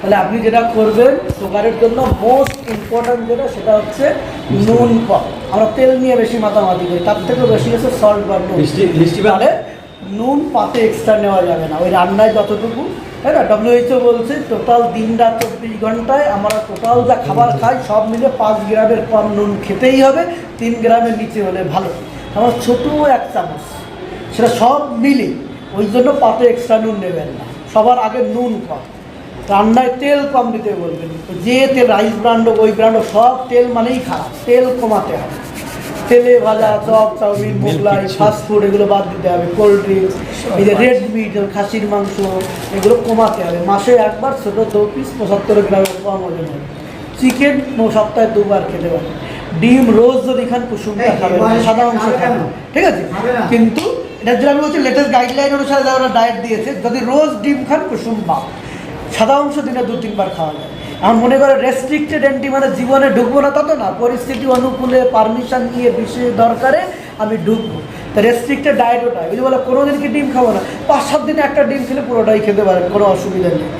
তাহলে আপনি যেটা করবেন সুগারের জন্য মোস্ট ইম্পর্ট্যান্ট যেটা সেটা হচ্ছে নুন আমরা তেল নিয়ে বেশি মাতামাতি করি তার থেকেও বেশি হচ্ছে সল্ট বা নুন। মিষ্টি নুন পাতে এক্সট্রা নেওয়া যাবে না ওই রান্নায় যতটুকু। তাই না ডব্লিউএইচও বলছে টোটাল দিন রাত চব্বিশ ঘন্টায় আমরা টোটাল যা খাবার খাই সব মিলে পাঁচ গ্রামের কম নুন খেতেই হবে তিন গ্রামের নিচে হলে ভালো। আমার ছোটো এক চামচ সেটা সব মিলে ওই জন্য পাতে এক্সট্রা নুন নেবেন না। সবার আগে নুন কম। রান্নায় তেল কম দিতে বলবেন। যে তেল রাইস ব্র্যান্ড ওই ব্র্যান্ড সব তেল মানেই খারাপ। তেল কমাতে হবে। তেলে ভাজা chop chowmein Mughlai fast food এগুলো বাদ দিতে হবে। কোল্ড ড্রিঙ্কস এই যে রেড মিট খাসির মাংস এগুলো কমাতে হবে। মাসে একবার ছোটো দু পিস পঁচাত্তর গ্রামের কম ওজন হবে। চিকেন সপ্তাহে দুবার খেতে পারে ডিম রোজ যদি খান কুসুমটা খাবে সাদা খাবে ঠিক আছে? কিন্তু এটার জন্য আমি বলছি লেটেস্ট গাইডলাইন অনুসারে যারা ডায়েট দিয়েছে যদি রোজ ডিম খান কুসুম বা সাদা অংশ দিনে দু তিনবার খাওয়া যায়। আমার মনে করে রেস্ট্রিক্টেড অ্যান্টি মানে জীবনে ঢুকবো না তত না, পরিস্থিতি অনুকূলে পারমিশন নিয়ে বিশেষ দরকারে আমি ঢুকবো। তা রেস্ট্রিক্টেড ডায়েট ওটা, যদি বলে কোনো দিন কি ডিম খাব না, পাঁচ সাত দিনে একটা ডিম খেলে পুরোটাই খেতে পারেন কোনো অসুবিধা নেই।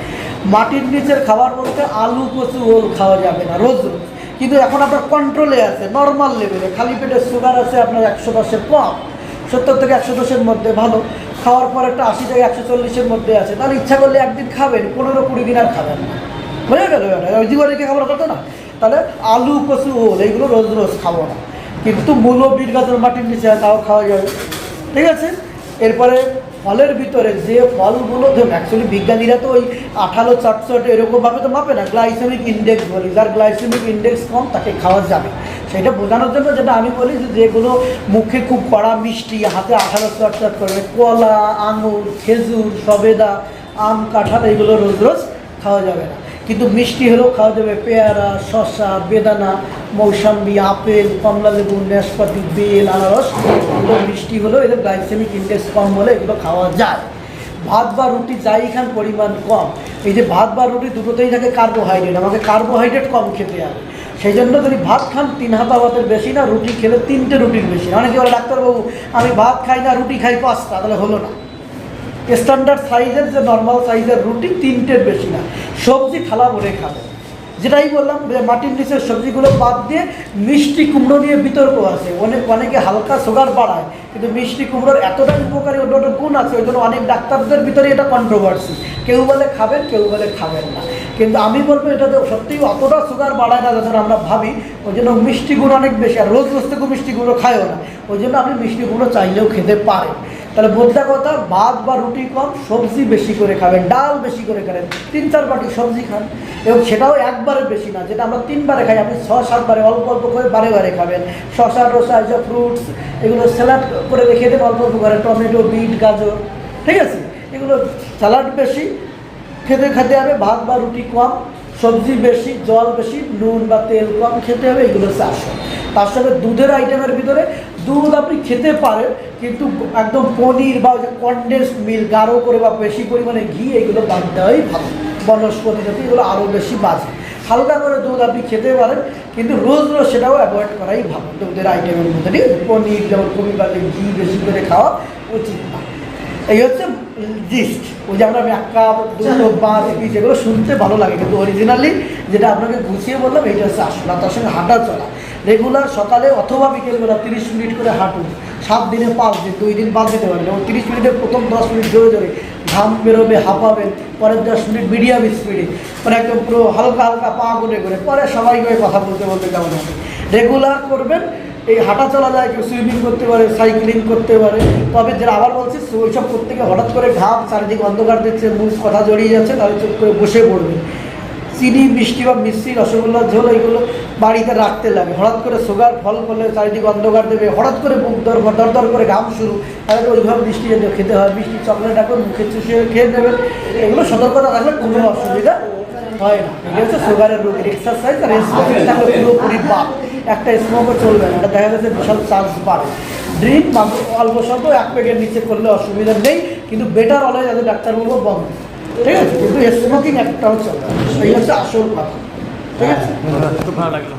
মাটির নিচের খাবার বলতে আলু, কচু, ওল খাওয়া যাবে না, রোজ রোজ। কিন্তু এখন আপনার কন্ট্রোলে আছে নর্মাল লেভেলে খালি পেটে সুগার আছে, আপনার একশো দশের কম। সত্তর থেকে একশো দশের মধ্যে ভালো, খাওয়ার পর একটা আশি থেকে একশো চল্লিশের মধ্যে আছে। তাহলে ইচ্ছা করলে একদিন খাবেন, পনেরো কুড়ি দিন আর খাবেন না। বুঝে গেল ওই জীবনে কি খাবার কথা না? তাহলে আলু, কচু, ওল এইগুলো রোজ রোজ খাব না। কিন্তু মূলো বিট গাছের মাটির নিচে তাও খাওয়া যাবে। ঠিক আছে? এরপরে ফলের ভিতরে যে ফলগুলো ধরুন অ্যাকচুয়ালি বিজ্ঞানীরা তো ওই আঠালো, চটচট এরকমভাবে তো মাপে না গ্লাইসেমিক ইন্ডেক্স বলি, যার গ্লাইসেমিক ইন্ডেক্স কম তাকে খাওয়া যাবে। সেটা বোঝানোর জন্য যেটা আমি বলি যে যেগুলো মুখে খুব কড়া মিষ্টি, হাতে আঠালো, চটচট করবে কলা, আঙুর, খেজুর, সবেদা, আম, কাঁঠাল এগুলো রোজ রোজ খাওয়া যাবে না। কিন্তু মিষ্টি হলেও খাওয়া যাবে পেয়ারা, শসা, বেদানা, মৌসাম্বি, আপেল, কমলা লেবু, নাশপাতি, বেল, আনারস। এগুলো মিষ্টি হলেও এদের গ্লাইসেমিক ইন্ডেক্স কম বলে এগুলো খাওয়া যায়। ভাত বা রুটি যাই খান পরিমাণ কম। এই যে ভাত বা রুটি দুটোতেই থাকে কার্বোহাইড্রেট আমাকে কার্বোহাইড্রেট কম খেতে হবে সেই জন্য যদি ভাত খান তিন হাতা ভাতের বেশি না, রুটি খেলে তিনটে রুটির বেশি। অনেকে বলে, ডাক্তারবাবু, আমি ভাত খাই না, রুটি খাই পাঁচটা তাহলে হলো না। স্ট্যান্ডার্ড সাইজের যে নর্মাল সাইজের রুটি তিনটের বেশি না। সবজি থালা ভরে খাবে। যেটাই বললাম মাটির নিচের সবজিগুলো বাদ দিয়ে মিষ্টি কুমড়ো নিয়ে বিতর্ক আছে। অনেক অনেকে হালকা সুগার বাড়ায়, কিন্তু মিষ্টি কুমড়োর এতটাই উপকারী অন্য গুণ আছে, ওই জন্য অনেক ডাক্তারদের ভিতরে এটা কন্ট্রোভার্সি কেউ বলে খাবেন, কেউ বলে খাবেন না। কিন্তু আমি বলব এটাতে সত্যিই অতটা সুগার বাড়ায় না যখন আমরা ভাবি, ওই জন্য মিষ্টি গুঁড়ো অনেক বেশি, আর রোজ রোজ থেকে মিষ্টি গুঁড়ো খায়ও না। ওই জন্য আপনি মিষ্টি গুঁড়ো চাইলেও খেতে পারেন। তাহলে বোঝা কথা, ভাত বা রুটি কম, সবজি বেশি করে খাবেন, ডাল বেশি করে খাবেন, তিন চার বাটি সবজি খান, এবং সেটাও একবারে বেশি না, যেটা আমরা তিনবারে খাই, আপনি ছ সাতবারে অল্প অল্প করে বারে বারে খাবেন। শশা রসা এসব ফ্রুটস এগুলো স্যালাড করে রেখে দেবেন, অল্প অল্প করে, টমেটো, বিট, গাজর, ঠিক আছে? এগুলো স্যালাড বেশি, খেতে খেতে হবে, ভাত বা রুটি কম, সবজি বেশি, জল বেশি, নুন বা তেল কম খেতে হবে, এগুলো হচ্ছে আসল তার সঙ্গে দুধের আইটেমের ভিতরে দুধ আপনি খেতে পারেন কিন্তু একদম পনির বা কন্ডেন্স মিল গাঢ় করে বা বেশি পরিমাণে ঘি এগুলো বাদ দেওয়াই ভালো। বনস্পতি জাতীয় এগুলো আরও বেশি বাজে। হালকা করে দুধ আপনি খেতে পারেন কিন্তু রোজ রোজ সেটাও অ্যাভয়েড করাই ভালো। দুধের আইটেমের মধ্যে ঠিক আছে পনির যেমন কমি বাদে ঘি বেশি করে খাওয়া উচিত না। এই হচ্ছে জিস্ট ওই যে আমরা এক কাপ দুটো পাঁচ পিস এগুলো শুনতে ভালো লাগে কিন্তু অরিজিনালি যেটা আপনাকে গুছিয়ে বললাম এইটা হচ্ছে আসলে তার সঙ্গে হাঁটা চলা। রেগুলার সকালে অথবা বিকেলবেলা তিরিশ মিনিট করে হাঁটুন। সাত দিনে পাঁচ দিন, দুই দিন বাদ দিতে পারেন। এবং তিরিশ মিনিটের প্রথম দশ মিনিট জোরে জোরে ঘাম বেরোবে, হাঁপাবেন, পরের দশ মিনিট মিডিয়াম স্পিডে মানে একদম পুরো হালকা হালকা পা করে করে পরে সবাই করে কথা বলতে বলতে কেমন হবে? রেগুলার করবেন, এই হাঁটা চলা যায়, কেউ সুইমিং করতে পারে সাইক্লিং করতে পারে। তবে যারা আবার বলছে, ওইসব করতে গিয়ে হঠাৎ করে ঘাম, চারিদিকে অন্ধকার দিচ্ছে মুখ, কথা জড়িয়ে যাচ্ছে, তাহলে চুপ করে বসে পড়বে চিনি, মিষ্টি বা মিষ্টি রসগোল্লার ঝোল, এইগুলো বাড়িতে রাখতে লাগে। হঠাৎ করে সুগার ফল করলে চারিদিকে অন্ধকার দেবে। হঠাৎ করে বুক দর দর করে ঘাম শুরু। তাহলে ওইভাবে মিষ্টি খেতে হয়। মিষ্টি চকলেট এখন মুখে চুষে খেয়ে নেবেন। এগুলো সতর্কতা থাকলে কোনো অসুবিধা হয় না। এটা হচ্ছে সুগারের রোগের এক্সারসাইজ আর স্মোকিং থাকলে পুরোপুরি বাদ। একটা স্মোকও চলবে না। এটা দেখা যাচ্ছে বিশাল চান্স বাড়ে। ড্রিঙ্ক অল্প স্বল্প এক প্যাকেট নিচে করলে অসুবিধা নেই। কিন্তু বেটার হলে যাতে ডাক্তার বলব বন্ধ। ঠিক আছে, কিন্তু স্মোকিং একটাও চলবে। না এই হচ্ছে আসল কথা। ঠিক আছে? খুব ভালো লাগল।